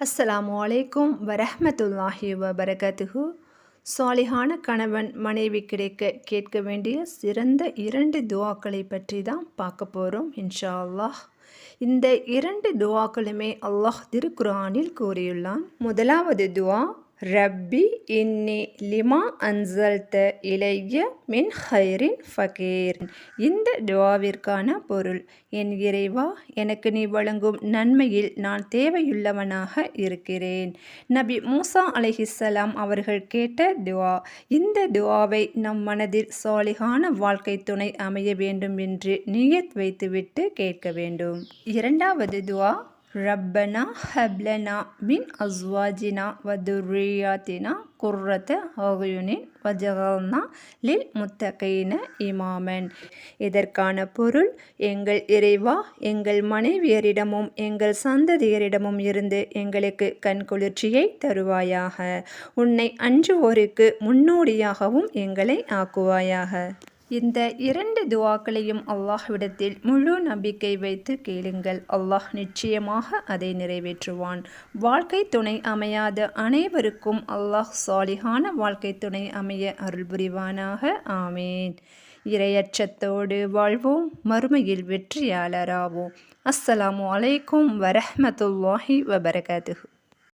அஸ்ஸலாமு அலைக்கும் வரஹமத்துல்லாஹி வபரகத்துஹு. சாலிஹான கணவன் மனைவி கிடைக்க கேட்க வேண்டிய சிறந்த இரண்டு துவாக்களை பற்றி தான் பார்க்க போகிறோம் இன்ஷா அல்லாஹ். இந்த இரண்டு துவாக்களுமே அல்லாஹ் திருக்குரானில் கூறியுள்ளான். முதலாவது துவா ரப்பி இன்னி லிமா அன்சல்த இலைய மின் ஹைரின் ஃபகீர். இந்த துவாவிற்கான பொருள். என் இறைவா எனக்கு நீ வழங்கும் நன்மையில் நான் தேவையுள்ளவனாக இருக்கிறேன். நபி மூசா அலைஹிஸ்ஸலாம் அவர்கள் கேட்ட துவா இந்த துவாவை நம் மனதில் சாலிகான வாழ்க்கை துணை அமைய வேண்டும் என்று நியத் வைத்துவிட்டு கேட்க வேண்டும். இரண்டாவது துவா ரப்பனா ஹப்லனா மின் அஸ்வாஜினா வதுரியாத்தினா குர்ரத்த ஆகியுனின் வஜகல்னா லில் முத்தகைன இமாமன் இதற்கான பொருள் எங்கள் இறைவா எங்கள் மனைவியரிடமும் எங்கள் சந்ததியரிடமும் இருந்து எங்களுக்கு கண்குளிர்ச்சியை தருவாயாக. உன்னை அஞ்சுவோருக்கு முன்னோடியாகவும் எங்களை ஆக்குவாயாக. இந்த இரண்டு துவாக்களையும் அல்லாஹ்விடத்தில் முழு நம்பிக்கை வைத்து கேளுங்கள். அல்லாஹ் நிச்சயமாக அதை நிறைவேற்றுவான். வாழ்க்கை துணை அமையாத அனைவருக்கும் அல்லாஹ் சாலிகான வாழ்க்கை துணை அமைய அருள் புரிவானாக. ஆமேன். இரையச்சத்தோடு வாழ்வோம். மறுமையில் வெற்றியாளராவோம். அஸ்ஸலாமு அலைக்கும் வரஹமத்துல்லாஹி வபரகாத்துஹு.